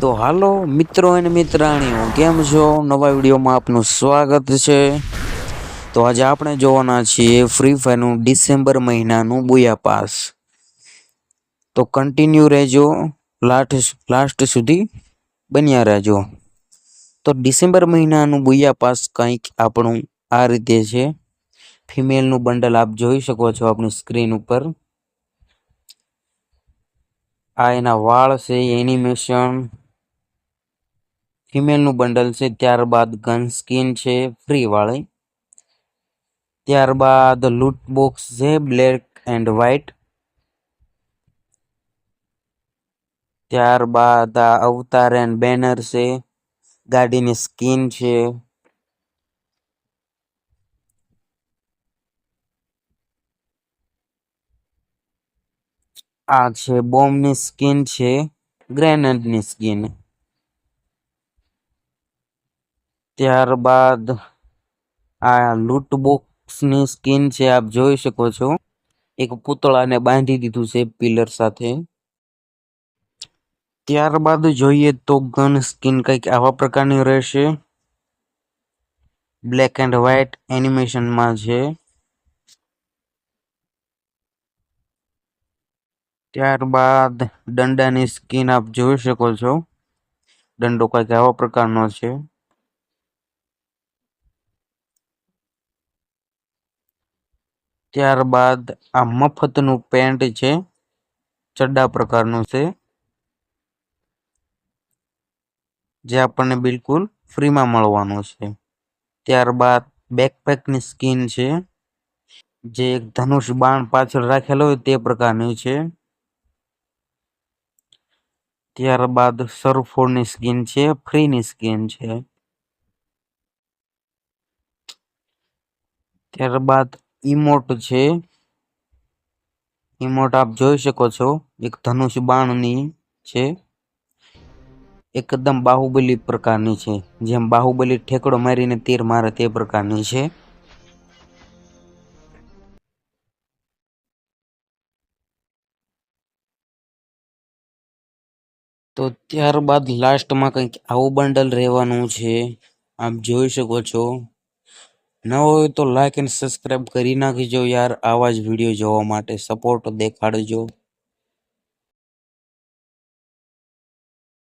તો હાલો મિત્રો અને મિત્રાણીઓ, કેમ છો? નવા વિડીયોમાં આપનું સ્વાગત છે. તો આજે આપણે જોવાના છીએ ફ્રી ફાયરનું ડિસેમ્બર મહિનાનું બુયા પાસ. તો કન્ટિન્યુ રહેજો લાસ્ટ લાસ્ટ સુધી બન્યા રહેજો. તો ડિસેમ્બર મહિનાનું બુયા પાસ કંઈક આપણું આ રીતે છે. ફિમેલનું બંડલ આપ જોઈ શકો છો આપણી સ્ક્રીન ઉપર. આ એના વાળ છે એનિમેશન ફિમેલનું બંડલ છે, ત્યારબાદ ગન સ્કિન છે, ફ્રી વાળી. ત્યારબાદ લૂટ બોક્સ છે, બ્લેક એન્ડ વ્હાઈટ ત્યારબાદ આ અવતાર એન્ડ બેનર છે, ગાડીની સ્કિન છે. આ છે બોમ્બની સ્કિન છે, ગ્રેનેડની સ્કિન. ત્યારબાદ આ લૂટ બોક્સની સ્કિન છે, આપ જોઈ શકો છો. એક પૂતળાને બાંધી દીધું છે પિલર સાથે. ત્યારબાદ જોઈએ તો ગન સ્કિન કંઈક આવા પ્રકારની રહેશે. બ્લેક એન્ડ વ્હાઈટ એનિમેશનમાં છે. ત્યારબાદ દંડાની સ્કિન આપ જોઈ શકો છો. દંડો કંઈક આવા પ્રકારનો છે. ત્યારબાદ આ મફતનું પેન્ટ છે, ચડ્ડા પ્રકારનું છે, જે આપણને બિલકુલ ફ્રીમાં મળવાનું છે. ત્યારબાદ બેકપેકની સ્કીન છે, જે એક ધનુષ બાણ પાછળ રાખેલો હોય તે પ્રકારનું છે. ત્યારબાદ સરફોડની સ્કીન છે ફ્રીની સ્કીન છે. ત્યારબાદ ઇમોટ છે. ઇમોટ આપ જોઈ શકો છો. એક ધનુષ બાણની છે. એકદમ બાહુબલી પ્રકારની છે. જેમ બાહુબલી ઠેકડો મારીને તીર મારે તે પ્રકારની છે. તો ત્યારબાદ લાસ્ટમાં કંઈક આવું બંડલ રહેવાનું છે. આપ જોઈ શકો છો. ન હોય તો લાઈક એન્ડ સબસ્ક્રાઈબ કરી નાખજો યાર આવા જ વીડિયો જોવા માટે. સપોર્ટ દેખાડજો.